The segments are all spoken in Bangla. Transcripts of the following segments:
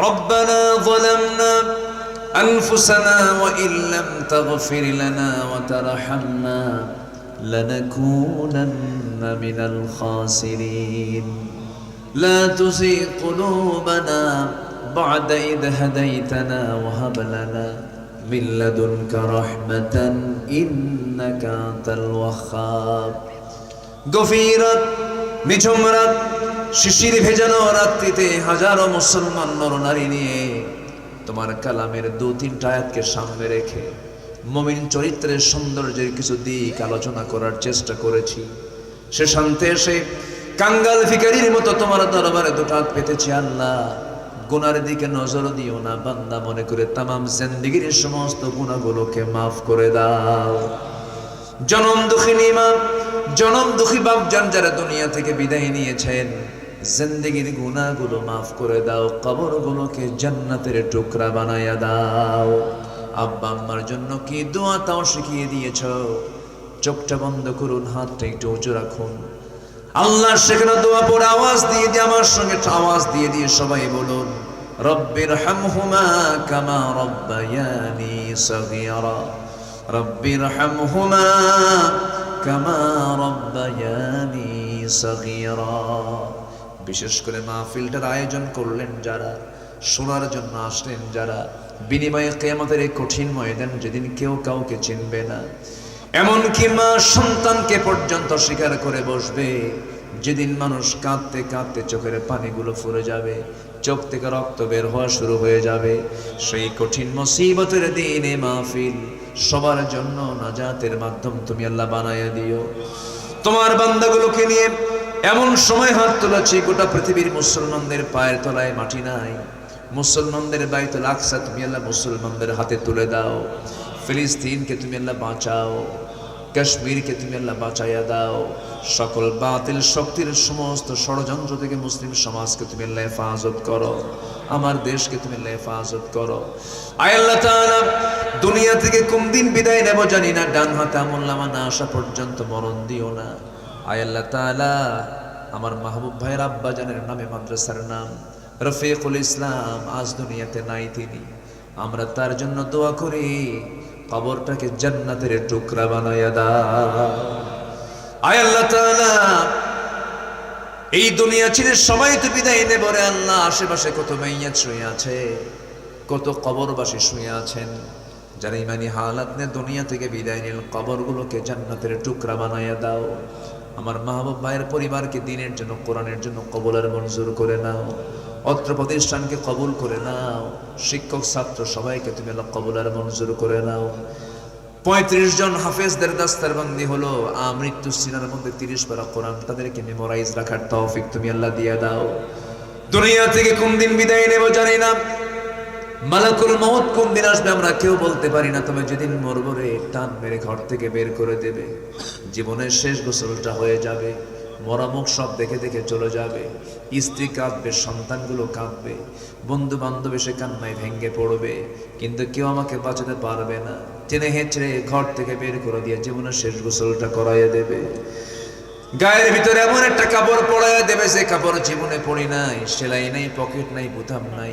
ربنا ظلمنا أنفسنا وإن لم تغفر لنا وترحمنا لنكونن من الخاسرين. لا تزغ قلوبنا بعد إذ هديتنا وهب لنا من لدنك رحمة إنك أنت الوهاب. غفيرت নিঝুম রাত শিশির ভেজানো রাত্রিতে হাজারো মুসলমান নরনারী নিয়ে তোমার কালামের দু তিনটা আয়াতকে সামনে রেখে মমিন চরিত্রের সৌন্দর্যের কিছু দিক আলোচনা করার চেষ্টা করেছি। সে শান্তে এসে কাঙ্গাল ভিকারির মতো তোমার দরবারে দুটো হাত পেতেছি। আল্লাহ, গুনার দিকে নজর দিও না বান্দা, মনে করে তামাম জিন্দিগির সমস্ত গুণাগুলোকে মাফ করে দাও। জনম দুঃখিনী মা জনম দুঃখী বাপজান যারা দুনিয়া থেকে বিদায় নিয়েছেন। জিন্দগির গুনাহগুলো মাফ করে দাও, কবরগুলোকে জান্নাতের টুকরা বানায়া দাও। আব্বা আম্মার জন্য কি দোয়া তাও শিখিয়ে দিয়েছ? চোখটা বন্ধ করুন, হাতটা একটু উঁচু রাখুন। আল্লাহ সেখানে দোয়া পড়ে আওয়াজ দিয়ে দিয়ে, আমার সঙ্গে আওয়াজ দিয়ে দিয়ে সবাই বলুন রব্বির হামহুমা কামা রব্বায়ানি সগীরা। রব্বির হামহুমা কামা রব্বায়ানি সগীরা। বিশেষ করে মাহফিলটার আয়োজন করলেন যারা, শোনার জন্য আসলেন যারা, বিনিময়ে কেয়ামতের এই কঠিন ময়দান যেদিন কেউ কাউকে চিনবে না। এমনকি মা সন্তানকে পর্যন্ত স্বীকার করে বসবে। যেদিন মানুষ কাঁদতে কাঁদতে চোখের পানিগুলো ফুরে যাবে, চোখ থেকে রক্ত বের হওয়া শুরু হয়ে যাবে। সেই কঠিন মুসিবতের দিনে মাহফিল সবার জন্য নাজাতের মাধ্যম তুমি আল্লাহ বানাইয়া দিও। তোমার বান্দাগুলোকে নিয়ে এমন সময় হাত তোলাচ্ছি, গোটা পৃথিবীর মুসলমানদের পায়ের তলায় মাটি নাই। মুসলমানদের বাইতুল আকসা তুমি আল্লাহ মুসলমানদের হাতে তুলে দাও। ফিলিস্তিনকে তুমি আল্লাহ বাঁচাও। কাশ্মীরকে তুমি আল্লাহ বাঁচাইয়া দাও। সকল বাতিল শক্তির সমস্ত ষড়যন্ত্র থেকে মুসলিম সমাজকে তুমি আল্লাহ হেফাজত করো। আমার দেশকে তুমি আল্লাহ হেফাজত করো। আয় আল্লাহ তাআলা, দুনিয়া থেকে কোন দিন বিদায় নেব জানি না, ডান হাতে আমল্লামা না আসা পর্যন্ত মরণ দিও না। আয় আল্লাহ তাআলা, আমার মাহবুব ভাইয়ের আব্বা জানের নামে মাদ্রাসার নাম, রফিকুল ইসলাম, আজ দুনিয়াতে নাই তিনি। আমরা তার জন্য দোয়া করি। কবরটাকে জান্নাতের টুকরা বানাইয়া দাও। আয় আল্লাহ তাআলা, এই দুনিয়া ছেড়ে সবাই তো বিদায় নেব রে আল্লাহ। আশেপাশে কত মাইয়া শুয়ে আছে, কত কবরবাসী শুয়ে আছেন, যারা ইমানি হালাত নিয়ে দুনিয়া থেকে বিদায় নিল, কবরগুলোকে জান্নাতের টুকরা বানাইয়া দাও। আমার মাহবুব ভাইয়ের পরিবারকে দিনের জন্য, কোরআনের জন্য কবলের মঞ্জুর করে নাও। অত্র প্রতিষ্ঠানকে কবুল করে নাও। শিক্ষক, ছাত্র, সবাইকে তুমি কবলের মঞ্জুর করে নাও। পঁয়ত্রিশ জন হাফেজদের দাস্তার বন্দি হলো আমৃত্যু সিনার মধ্যে তিরিশ পারা কোরআন। তাদেরকে মেমোরাইজ রাখার তৌফিক তুমি আল্লাহ দিয়ে দাও। দুনিয়া থেকে কোন দিন বিদায় নেব জানি না। মালাকুল মহৎ কোন দিন আসবে আমরা কেউ বলতে পারি না। তবে যেদিন মরবো রে, টান মেরে ঘর থেকে বের করে দেবে। জীবনের শেষ গোসলটা হয়ে যাবে। মরামুখ সব দেখে দেখে চলে যাবে। স্ত্রী কাঁদবে, সন্তানগুলো কাঁদবে। বন্ধু বান্ধব এসে কান্নায় ভেঙ্গে পড়বে। কিন্তু কেউ আমাকে বাঁচাতে পারবে না। টেনে হেঁচড়ে ঘর থেকে বের করে দিয়ে জীবনের শেষ গোসলটা করাইয়ে দেবে। গায়ের ভিতরে এমন একটা কাপড় পরাইয়া দেবে যে কাপড় জীবনে পরি নাই, সেলাই নাই, পকেট নাই বুতাম নাই।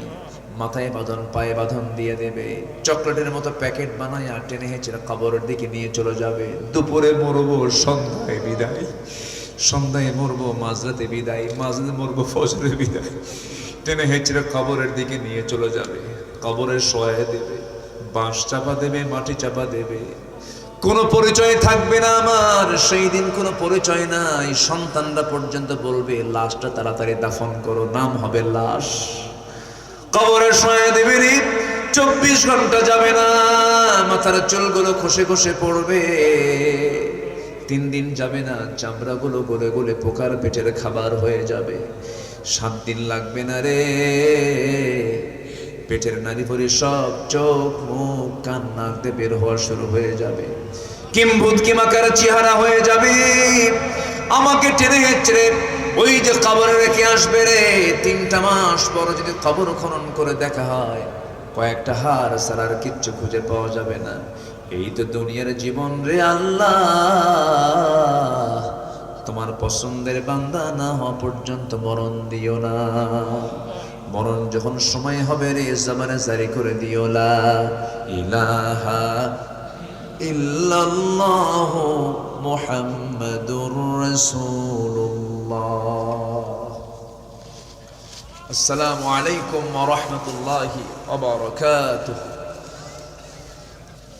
মাথায় বাঁধন, পায়ে বাঁধন দিয়ে দেবে। চকলেটের মতো প্যাকেট বানায় আর টেনে হেঁচড়ে কবরের দিকে নিয়ে চলে যাবে। দুপুরে মরবো, সন্ধ্যায় বিদায়। সন্ধ্যায় মরবো, মাঝরাতে বিদায়, মাঝরাতে মরবো, ফজরে বিদায়। টেনে হেঁচড়ে কবরের দিকে নিয়ে চলে যাবে। কবরের সহায় দেবে, বাঁশ চাপা দেবে, মাটি চাপা দেবে। কোনো পরিচয় থাকবে না আমার, সেই দিন কোনো পরিচয় নাই। সন্তানরা পর্যন্ত বলবে, লাশটা তাড়াতাড়ি দাফন করো, নাম হবে লাশ। কবরের সহায় দেবে চব্বিশ ঘণ্টা যাবে না, মাথার চুলগুলো খসে খসে পড়বে। তিন দিন যাবে না, চামড়াগুলো গলে গলে পোকার পেটের খাবার হয়ে যাবে। সাত দিন লাগবে না রে। পেটের নারী পরি সব চোখ, মুখ, কান, নাক দিয়ে বের হওয়া শুরু হয়ে যাবে। কিম্ভূত কিমাকার চেহারা হয়ে যাবে। আমাকে টেনে হেঁচড়ে ওই যে কবরে রেখে আসবে রে। তিনটা মাস পর যদি কবর খনন করে দেখা হয়, কয়েকটা হার আর কিচ্ছু খুঁজে পাওয়া যাবে না। এই তো দুনিয়ার জীবন রে আল্লাহ। তোমার পছন্দের বান্দা না হওয়া পর্যন্ত মরণ দিও না। মরণ যখন সময় হবে রে, জামানে জারি করে দিও লা ইলাহা ইল্লাল্লাহ মুহাম্মাদুর রাসূলুল্লাহ। আসসালামু আলাইকুম ওয়া রাহমাতুল্লাহি ওয়া বারাকাতুহু।